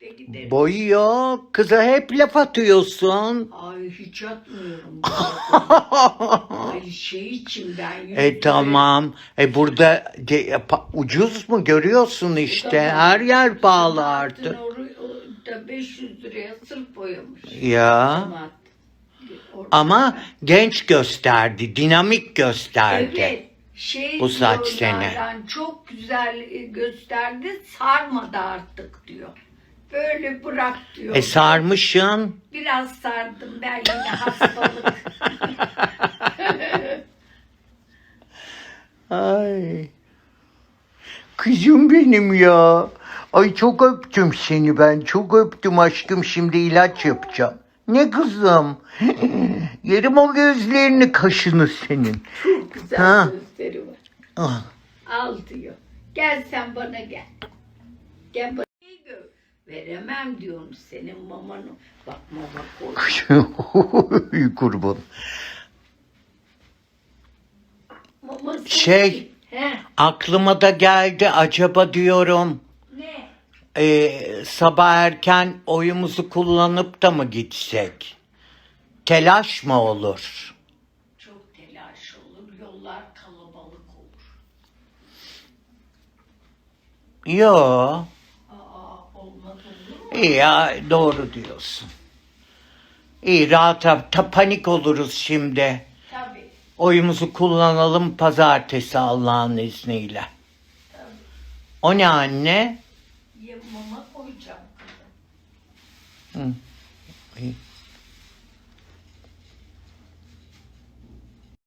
de. Boyuyor. Kıza hep laf atıyorsun. Ay hiç atmıyorum. Ay şey için ben e tamam. E burada de, pa- ucuz mu görüyorsun işte. Tamam. Her yer pahalı artık. orayı- o da 500 liraya sırf boyamış. Ya. Sabahattin. Or- Ama genç gösterdi. Dinamik gösterdi. Evet. Şey Bu saç diyorlardan Çok güzel e, gösterdi. Sarmadı artık diyor. Böyle bırak diyor. E sarmışsın. Biraz sardım ben yine hastalık. Ay. Kızım benim ya. Ay çok öptüm seni ben. Çok öptüm aşkım. Şimdi ilaç yapacağım. Ne kızım? Yerim o gözlerini kaşını senin. Çok güzel Ha. gösteri var. Ah. Al diyor. Gel sen bana gel. Gel bana. Veremem diyorum senin mamanı. Bak mama koy. Kurban. Maması Şey. He. Aklıma da geldi acaba diyorum. Ne? e, sabah erken oyumuzu kullanıp da mı gitsek? Telaş mı olur? Çok telaş olur. Yollar kalabalık olur. Yo. Aa olmaz olur mu? İyi ya doğru diyorsun. İyi rahat. Ta panik oluruz şimdi. Tabii. Oyumuzu kullanalım pazartesi Allah'ın izniyle. Tabii. O ne anne? Mama koyacağım kızım. Hı.